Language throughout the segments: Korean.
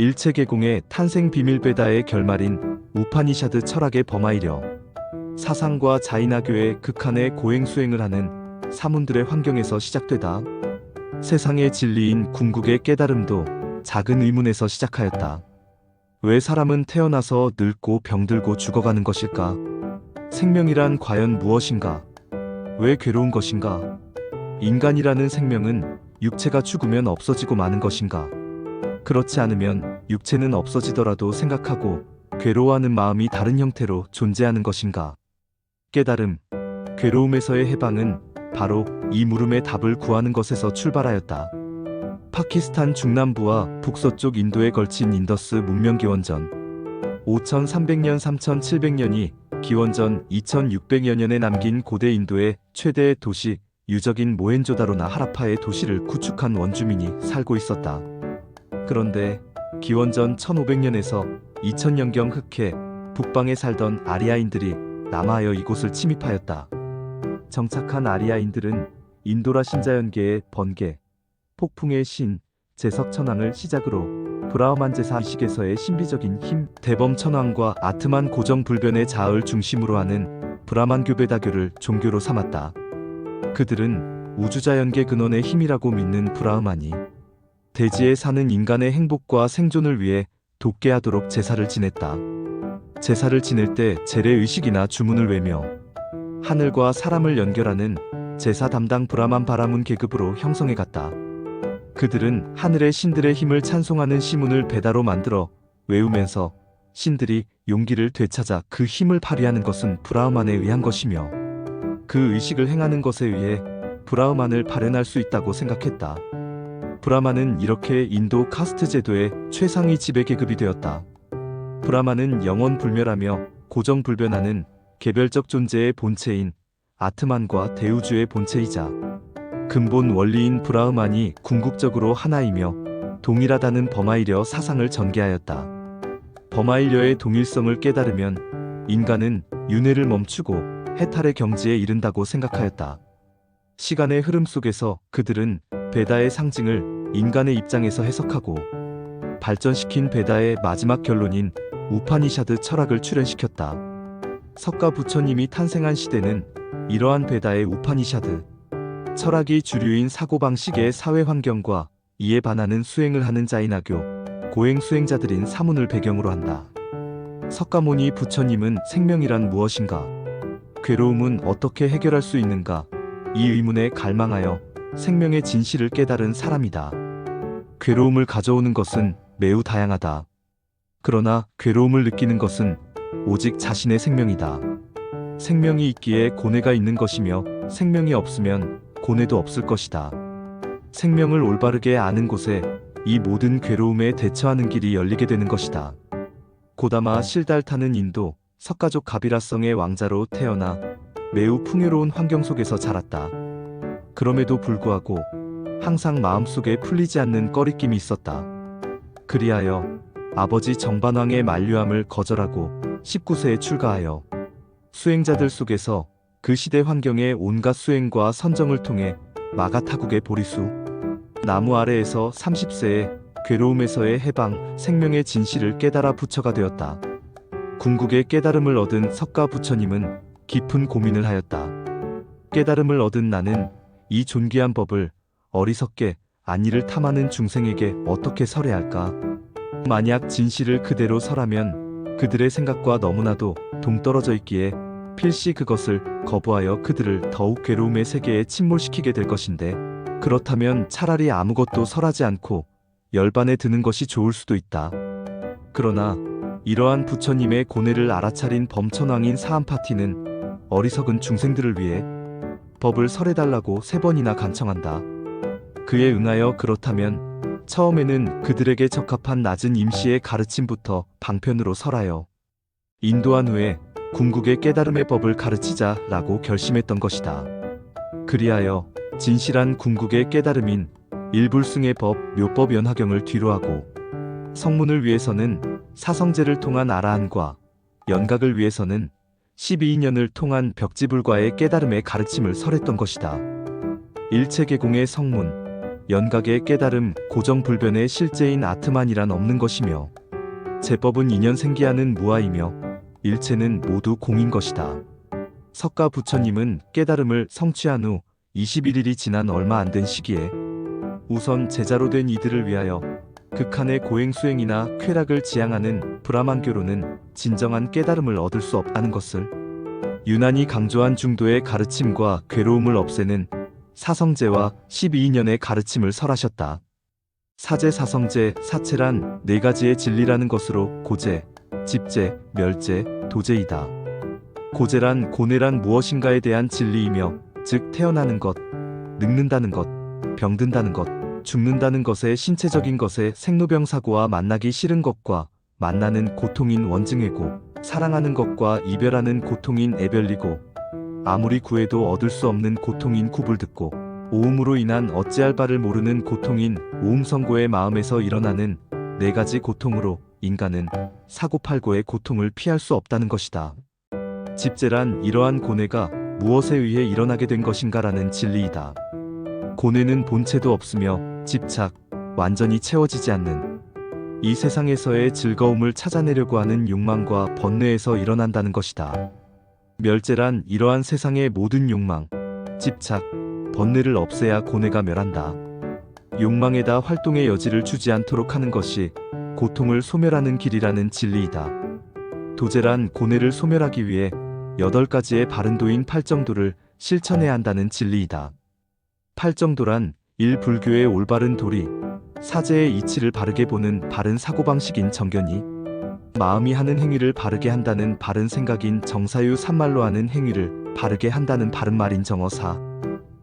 일체계공의 탄생 비밀 베다의 결말인 우파니샤드 철학의 범하이려 사상과 자인하교의 극한의 고행 수행을 하는 사문들의 환경에서 시작되다. 세상의 진리인 궁극의 깨달음도 작은 의문에서 시작하였다. 왜 사람은 태어나서 늙고 병들고 죽어가는 것일까? 생명이란 과연 무엇인가? 왜 괴로운 것인가? 인간이라는 생명은 육체가 죽으면 없어지고 마는 것인가? 그렇지 않으면 육체는 없어지더라도 생각하고 괴로워하는 마음이 다른 형태로 존재하는 것인가? 깨달음, 괴로움에서의 해방은 바로 이 물음의 답을 구하는 것에서 출발하였다. 파키스탄 중남부와 북서쪽 인도에 걸친 인더스 문명 기원전 5300년 3700년이 기원전 2600여 년에 남긴 고대 인도의 최대 도시 유적인 모헨조다로나 하라파의 도시를 구축한 원주민이 살고 있었다. 그런데 기원전 1500년에서 2000년경 흑해 북방에 살던 아리아인들이 남하여 이곳을 침입하였다. 정착한 아리아인들은 인도라 신자연계의 번개, 폭풍의 신, 제석 천왕을 시작으로 브라흐만 제사 이식에서의 신비적인 힘, 대범 천왕과 아트만 고정 불변의 자을 중심으로 하는 브라만 교배다교를 종교로 삼았다. 그들은 우주자연계 근원의 힘이라고 믿는 브라흐만이 대지에 사는 인간의 행복과 생존을 위해 돕게 하도록 제사를 지냈다. 제사를 지낼 때 재래 의식이나 주문을 외며 하늘과 사람을 연결하는 제사 담당 브라만 바라문 계급으로 형성해 갔다. 그들은 하늘의 신들의 힘을 찬송하는 시문을 배다로 만들어 외우면서 신들이 용기를 되찾아 그 힘을 발휘하는 것은 브라흐만에 의한 것이며 그 의식을 행하는 것에 의해 브라흐만을 발현할 수 있다고 생각했다. 브라만은 이렇게 인도 카스트 제도의 최상위 지배 계급이 되었다. 브라만은 영원 불멸하며 고정 불변하는 개별적 존재의 본체인 아트만과 대우주의 본체이자 근본 원리인 브라흐만이 궁극적으로 하나이며 동일하다는 범하이려 사상을 전개하였다. 범하이려의 동일성을 깨달으면 인간은 윤회를 멈추고 해탈의 경지에 이른다고 생각하였다. 시간의 흐름 속에서 그들은 베다의 상징을 인간의 입장에서 해석하고 발전시킨 베다의 마지막 결론인 우파니샤드 철학을 출현시켰다. 석가 부처님이 탄생한 시대는 이러한 베다의 우파니샤드 철학이 주류인 사고방식의 사회 환경과 이에 반하는 수행을 하는 자인하교 고행 수행자들인 사문을 배경으로 한다. 석가모니 부처님은 생명이란 무엇인가? 괴로움은 어떻게 해결할 수 있는가? 이 의문에 갈망하여 생명의 진실을 깨달은 사람이다. 괴로움을 가져오는 것은 매우 다양하다. 그러나 괴로움을 느끼는 것은 오직 자신의 생명이다. 생명이 있기에 고뇌가 있는 것이며 생명이 없으면 고뇌도 없을 것이다. 생명을 올바르게 아는 곳에 이 모든 괴로움에 대처하는 길이 열리게 되는 것이다. 고다마 실달 타는 인도 석가족 가비라성의 왕자로 태어나 매우 풍요로운 환경 속에서 자랐다. 그럼에도 불구하고 항상 마음속에 풀리지 않는 꺼리낌이 있었다. 그리하여 아버지 정반왕의 만류함을 거절하고 19세에 출가하여 수행자들 속에서 그 시대 환경의 온갖 수행과 선정을 통해 마가타국의 보리수 나무 아래에서 30세에 괴로움에서의 해방 생명의 진실을 깨달아 부처가 되었다. 궁극의 깨달음을 얻은 석가 부처님은 깊은 고민을 하였다. 깨달음을 얻은 나는 이 존귀한 법을 어리석게 안위를 탐하는 중생에게 어떻게 설해할까? 만약 진실을 그대로 설하면 그들의 생각과 너무나도 동떨어져 있기에 필시 그것을 거부하여 그들을 더욱 괴로움의 세계에 침몰시키게 될 것인데 그렇다면 차라리 아무것도 설하지 않고 열반에 드는 것이 좋을 수도 있다. 그러나 이러한 부처님의 고뇌를 알아차린 범천왕인 사암파티는 어리석은 중생들을 위해 법을 설해달라고 세 번이나 간청한다. 그에 응하여 그렇다면 처음에는 그들에게 적합한 낮은 임시의 가르침부터 방편으로 설하여 인도한 후에 궁극의 깨달음의 법을 가르치자라고 결심했던 것이다. 그리하여 진실한 궁극의 깨달음인 일불승의 법, 묘법 연화경을 뒤로하고 성문을 위해서는 사성제를 통한 아라한과 연각을 위해서는 12인연을 통한 벽지불과의 깨달음의 가르침을 설했던 것이다. 일체계공의 성문, 연각의 깨달음, 고정불변의 실제인 아트만이란 없는 것이며 제법은 인연 생기하는 무아이며 일체는 모두 공인 것이다. 석가 부처님은 깨달음을 성취한 후 21일이 지난 얼마 안 된 시기에 우선 제자로 된 이들을 위하여 극한의 고행 수행이나 쾌락을 지향하는 브라만교로는 진정한 깨달음을 얻을 수 없다는 것을 유난히 강조한 중도의 가르침과 괴로움을 없애는 사성제와 12인연의 가르침을 설하셨다. 사제 사성제 사체란 네 가지의 진리라는 것으로 고제, 집제, 멸제, 도제이다. 고제란 고뇌란 무엇인가에 대한 진리이며 즉 태어나는 것, 늙는다는 것, 병든다는 것, 죽는다는 것의 신체적인 것의 생로병 사고와 만나기 싫은 것과 만나는 고통인 원증이고 사랑하는 것과 이별하는 고통인 애별리고 아무리 구해도 얻을 수 없는 고통인 구불 듣고 오음으로 인한 어찌할 바를 모르는 고통인 오음성고의 마음에서 일어나는 네 가지 고통으로 인간은 사고팔고의 고통을 피할 수 없다는 것이다. 집제란 이러한 고뇌가 무엇에 의해 일어나게 된 것인가라는 진리이다. 고뇌는 본체도 없으며 집착, 완전히 채워지지 않는 이 세상에서의 즐거움을 찾아내려고 하는 욕망과 번뇌에서 일어난다는 것이다. 멸제란 이러한 세상의 모든 욕망, 집착, 번뇌를 없애야 고뇌가 멸한다. 욕망에다 활동의 여지를 주지 않도록 하는 것이 고통을 소멸하는 길이라는 진리이다. 도제란 고뇌를 소멸하기 위해 여덟 가지의 바른 도인 팔정도를 실천해야 한다는 진리이다. 팔정도란 일 불교의 올바른 도리, 사제의 이치를 바르게 보는 바른 사고방식인 정견이, 마음이 하는 행위를 바르게 한다는 바른 생각인 정사유 산말로 하는 행위를 바르게 한다는 바른 말인 정어사,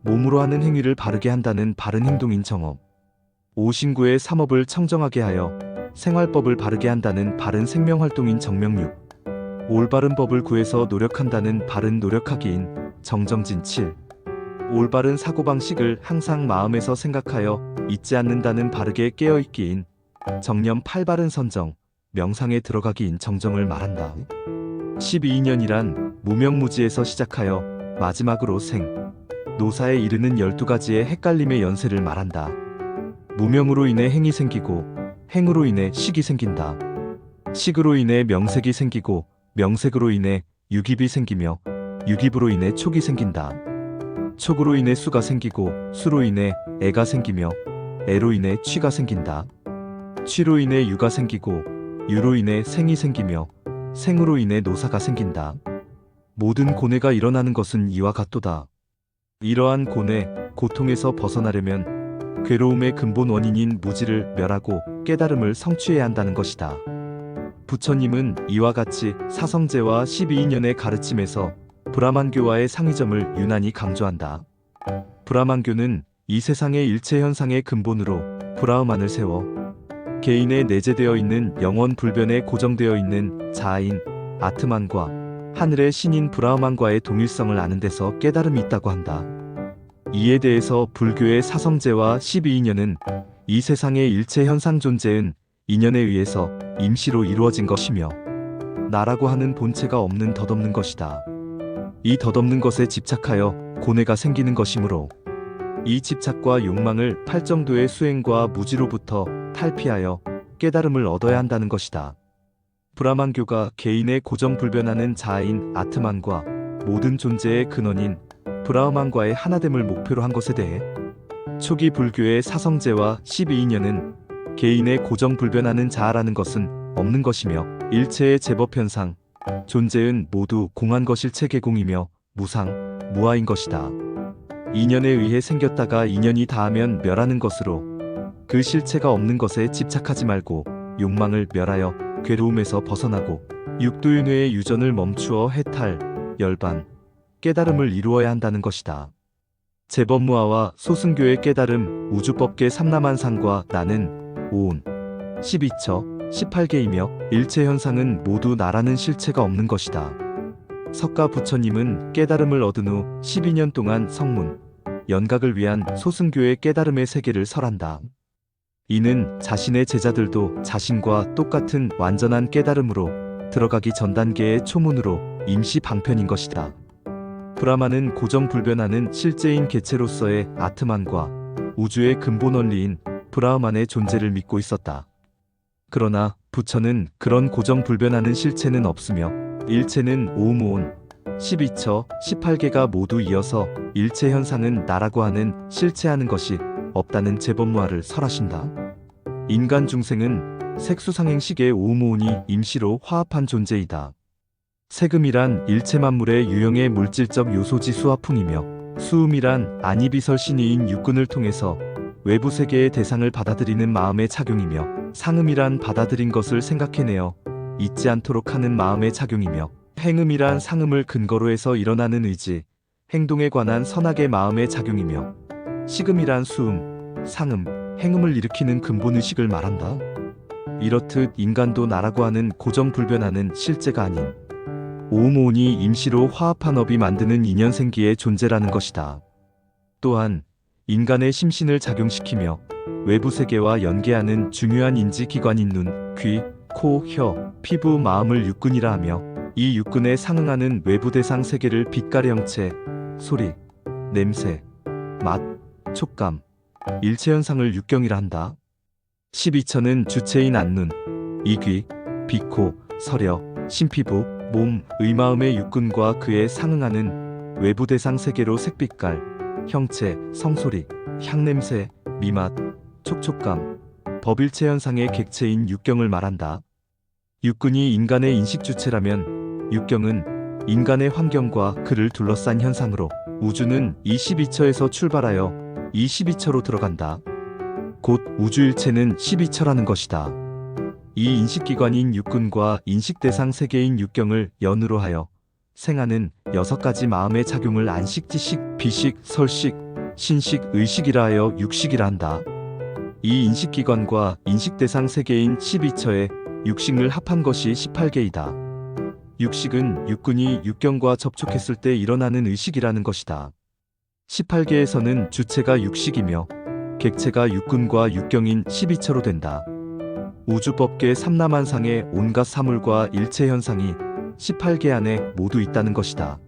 몸으로 하는 행위를 바르게 한다는 바른 행동인 정업, 오신구의 삼업을 청정하게 하여 생활법을 바르게 한다는 바른 생명활동인 정명육, 올바른 법을 구해서 노력한다는 바른 노력하기인 정정진 7. 올바른 사고방식을 항상 마음에서 생각하여 잊지 않는다는 바르게 깨어있기인 정념 8바른 선정, 명상에 들어가기인 정정을 말한다. 12년이란 무명무지에서 시작하여 마지막으로 생, 노사에 이르는 12가지의 헷갈림의 연세를 말한다. 무명으로 인해 행이 생기고 행으로 인해 식이 생긴다. 식으로 인해 명색이 생기고 명색으로 인해 유깁이 생기며 유깁으로 인해 촉이 생긴다. 촉으로 인해 수가 생기고 수로 인해 애가 생기며 애로 인해 취가 생긴다. 취로 인해 유가 생기고 유로 인해 생이 생기며 생으로 인해 노사가 생긴다. 모든 고뇌가 일어나는 것은 이와 같도다. 이러한 고뇌, 고통에서 벗어나려면 괴로움의 근본 원인인 무지를 멸하고 깨달음을 성취해야 한다는 것이다. 부처님은 이와 같이 사성제와 12인연의 가르침에서 브라만교와의 상의점을 유난히 강조한다. 브라만교는 이 세상의 일체 현상의 근본으로 브라흐만을 세워 개인에 내재되어 있는 영원 불변에 고정되어 있는 자아인 아트만과 하늘의 신인 브라흐만과의 동일성을 아는 데서 깨달음이 있다고 한다. 이에 대해서 불교의 사성제와 12인연은 이 세상의 일체 현상 존재은 인연에 의해서 임시로 이루어진 것이며 나라고 하는 본체가 없는 덧없는 것이다. 이 덧없는 것에 집착하여 고뇌가 생기는 것이므로 이 집착과 욕망을 팔정도의 수행과 무지로부터 탈피하여 깨달음을 얻어야 한다는 것이다. 브라만교가 개인의 고정불변하는 자아인 아트만과 모든 존재의 근원인 브라흐만과의 하나됨을 목표로 한 것에 대해 초기 불교의 사성제와 12인연은 개인의 고정불변하는 자아라는 것은 없는 것이며 일체의 제법 현상, 존재은 모두 공한 것일체 개공이며 무상, 무아인 것이다. 인연에 의해 생겼다가 인연이 닿으면 멸하는 것으로 그 실체가 없는 것에 집착하지 말고 욕망을 멸하여 괴로움에서 벗어나고 육도윤회의 유전을 멈추어 해탈, 열반, 깨달음을 이루어야 한다는 것이다. 제법무아와 소승교의 깨달음, 우주법계 삼라만상과 나는 오온, 12처, 18개이며 일체 현상은 모두 나라는 실체가 없는 것이다. 석가 부처님은 깨달음을 얻은 후 12년 동안 성문, 연각을 위한 소승교의 깨달음의 세계를 설한다. 이는 자신의 제자들도 자신과 똑같은 완전한 깨달음으로 들어가기 전 단계의 초문으로 임시 방편인 것이다. 브라마는 고정불변하는 실제인 개체로서의 아트만과 우주의 근본 원리인 브라흐만의 존재를 믿고 있었다. 그러나 부처는 그런 고정불변하는 실체는 없으며 일체는 오무온 12처 18개가 모두 이어서 일체 현상은 나라고 하는 실체하는 것이 없다는 재범무화를 설하신다. 인간 중생은 색수상행식의 오무온이 임시로 화합한 존재이다. 세금이란 일체 만물의 유형의 물질적 요소지 수화풍이며 수음이란 안이비설 신이인 육군을 통해서 외부 세계의 대상을 받아들이는 마음의 작용이며 상음이란 받아들인 것을 생각해내어 잊지 않도록 하는 마음의 작용이며 행음이란 상음을 근거로 해서 일어나는 의지, 행동에 관한 선악의 마음의 작용이며 식음이란 수음, 상음, 행음을 일으키는 근본 의식을 말한다. 이렇듯 인간도 나라고 하는 고정불변하는 실제가 아닌 오모온이 임시로 화합한 업이 만드는 인연생기의 존재라는 것이다. 또한 인간의 심신을 작용시키며 외부 세계와 연계하는 중요한 인지 기관인 눈, 귀, 코, 혀, 피부, 마음을 육군이라 하며 이 육군에 상응하는 외부 대상 세계를 빛깔의 형체, 소리, 냄새, 맛, 촉감, 일체 현상을 육경이라 한다. 12처는 주체인 안눈, 이귀, 비코, 서려, 심피부, 몸, 의마음의 육군과 그에 상응하는 외부 대상 세계로 색빛깔, 형체, 성소리, 향냄새, 미맛, 촉촉감, 법일체 현상의 객체인 육경을 말한다. 육군이 인간의 인식 주체라면 육경은 인간의 환경과 그를 둘러싼 현상으로 우주는 이 12처에서 출발하여 이 12처로 들어간다. 곧 우주일체는 12처라는 것이다. 이 인식기관인 육군과 인식대상 세계인 육경을 연으로 하여 생하는 여섯 가지 마음의 작용을 안식, 지식, 비식, 설식, 신식, 의식이라 하여 육식이라 한다. 이 인식기관과 인식대상 세계인 12처에 육식을 합한 것이 18개이다. 육식은 육군이 육경과 접촉했을 때 일어나는 의식이라는 것이다. 18개에서는 주체가 육식이며 객체가 육군과 육경인 12처로 된다. 우주법계 삼라만상의 온갖 사물과 일체 현상이 18개 안에 모두 있다는 것이다.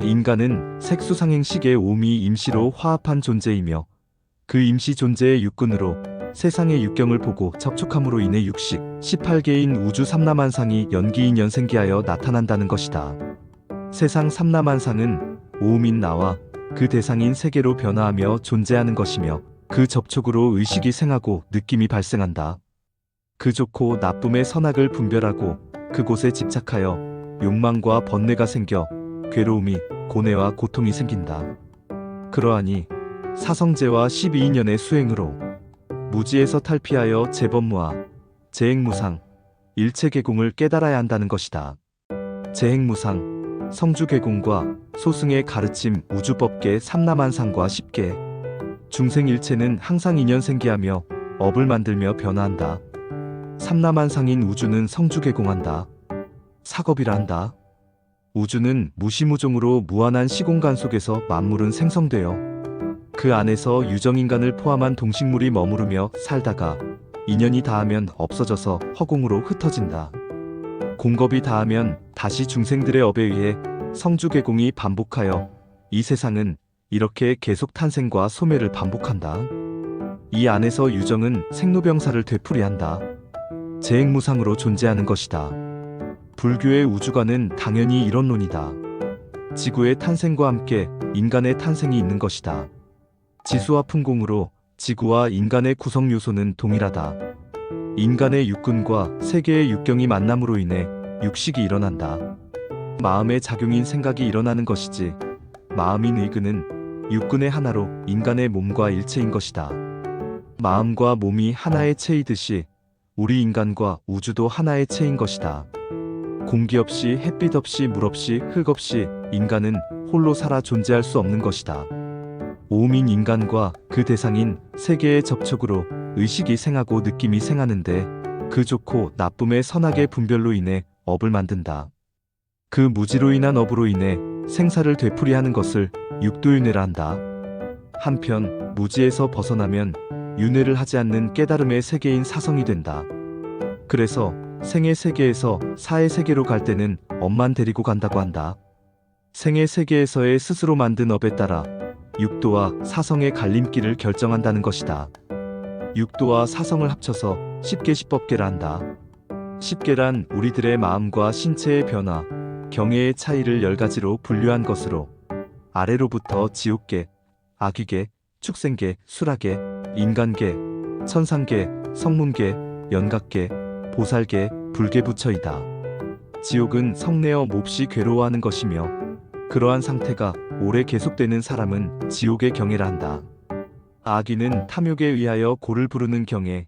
인간은 색수상행식의 오미 임시로 화합한 존재이며 그 임시 존재의 육군으로 세상의 육경을 보고 접촉함으로 인해 육식 18개인 우주 삼라만상이 연기인 연생기하여 나타난다는 것이다. 세상 삼라만상은 오음인 나와 그 대상인 세계로 변화하며 존재하는 것이며 그 접촉으로 의식이 생하고 느낌이 발생한다. 그 좋고 나쁨의 선악을 분별하고 그곳에 집착하여 욕망과 번뇌가 생겨 괴로움이 고뇌와 고통이 생긴다. 그러하니 사성제와 12인연의 수행으로 무지에서 탈피하여 재범무와 재행무상, 일체계공을 깨달아야 한다는 것이다. 재행무상, 성주계공과 소승의 가르침 우주법계 삼라만상과 쉽게 중생일체는 항상 인연생기하며 업을 만들며 변화한다. 삼라만상인 우주는 성주계공한다. 사겁이라 한다. 우주는 무시무종으로 무한한 시공간 속에서 만물은 생성되어 그 안에서 유정인간을 포함한 동식물이 머무르며 살다가 인연이 닿으면 없어져서 허공으로 흩어진다. 공겁이 닿으면 다시 중생들의 업에 의해 성주계공이 반복하여 이 세상은 이렇게 계속 탄생과 소멸을 반복한다. 이 안에서 유정은 생로병사를 되풀이한다. 재행무상으로 존재하는 것이다. 불교의 우주관은 당연히 이런 논이다. 지구의 탄생과 함께 인간의 탄생이 있는 것이다. 지수와 풍공으로 지구와 인간의 구성 요소는 동일하다. 인간의 육군과 세계의 육경이 만남으로 인해 육식이 일어난다. 마음의 작용인 생각이 일어나는 것이지 마음인 의근은 육군의 하나로 인간의 몸과 일체인 것이다. 마음과 몸이 하나의 체이듯이 우리 인간과 우주도 하나의 체인 것이다. 공기 없이 햇빛 없이 물 없이 흙 없이 인간은 홀로 살아 존재할 수 없는 것이다. 오음인 인간과 그 대상인 세계의 접촉으로 의식이 생하고 느낌이 생하는데 그 좋고 나쁨의 선악의 분별로 인해 업을 만든다. 그 무지로 인한 업으로 인해 생사를 되풀이하는 것을 육도윤회라 한다. 한편 무지에서 벗어나면 윤회를 하지 않는 깨달음의 세계인 사성이 된다. 그래서 생의 세계에서 사의 세계로 갈 때는 업만 데리고 간다고 한다. 생의 세계에서의 스스로 만든 업에 따라 육도와 사성의 갈림길을 결정한다는 것이다. 육도와 사성을 합쳐서 십계시법계라 한다. 십계란 우리들의 마음과 신체의 변화, 경애의 차이를 열 가지로 분류한 것으로 아래로부터 지옥계, 아귀계, 축생계, 수라계, 인간계, 천상계, 성문계, 연각계, 보살계, 불계부처이다. 지옥은 성내어 몹시 괴로워하는 것이며 그러한 상태가 오래 계속되는 사람은 지옥의 경애라 한다. 아귀는 탐욕에 의하여 고를 부르는 경애,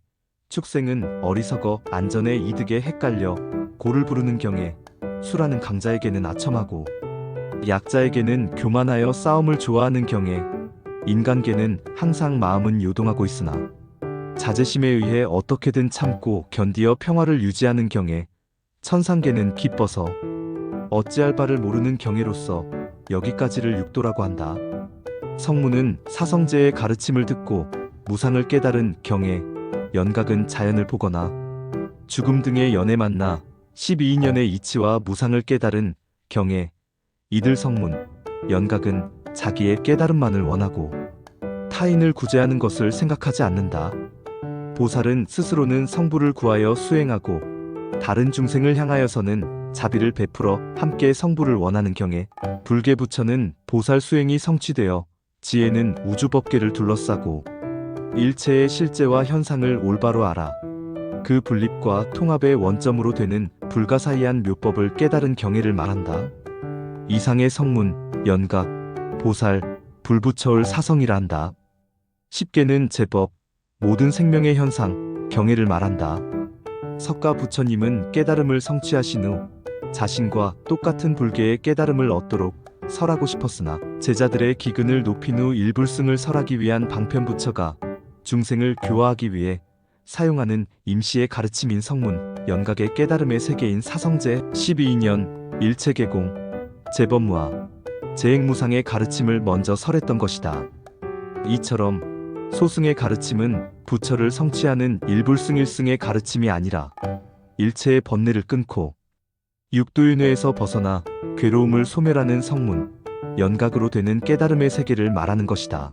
축생은 어리석어 안전에 이득에 헷갈려 고를 부르는 경애, 수라는 강자에게는 아첨하고 약자에게는 교만하여 싸움을 좋아하는 경애, 인간계는 항상 마음은 요동하고 있으나 자제심에 의해 어떻게든 참고 견디어 평화를 유지하는 경애, 천상계는 기뻐서 어찌할 바를 모르는 경애로서 여기까지를 육도라고 한다. 성문은 사성제의 가르침을 듣고 무상을 깨달은 경애, 연각은 자연을 보거나 죽음 등의 연에 만나 12인연의 이치와 무상을 깨달은 경애, 이들 성문, 연각은 자기의 깨달음만을 원하고 타인을 구제하는 것을 생각하지 않는다. 보살은 스스로는 성부를 구하여 수행하고 다른 중생을 향하여서는 자비를 베풀어 함께 성부를 원하는 경에 불계 부처는 보살 수행이 성취되어 지혜는 우주법계를 둘러싸고 일체의 실제와 현상을 올바로 알아 그 분립과 통합의 원점으로 되는 불가사의한 묘법을 깨달은 경애를 말한다. 이상의 성문, 연각, 보살, 불부처울 사성이라 한다. 십계는 제법, 모든 생명의 현상, 경애를 말한다. 석가 부처님은 깨달음을 성취하신 후 자신과 똑같은 불계의 깨달음을 얻도록 설하고 싶었으나 제자들의 기근을 높인 후 일불승을 설하기 위한 방편부처가 중생을 교화하기 위해 사용하는 임시의 가르침인 성문, 연각의 깨달음의 세계인 사성제 12인연, 일체계공, 재법무화, 재행무상의 가르침을 먼저 설했던 것이다. 이처럼 소승의 가르침은 부처를 성취하는 일불승일승의 가르침이 아니라 일체의 번뇌를 끊고 육도윤회에서 벗어나 괴로움을 소멸하는 성문, 연각으로 되는 깨달음의 세계를 말하는 것이다.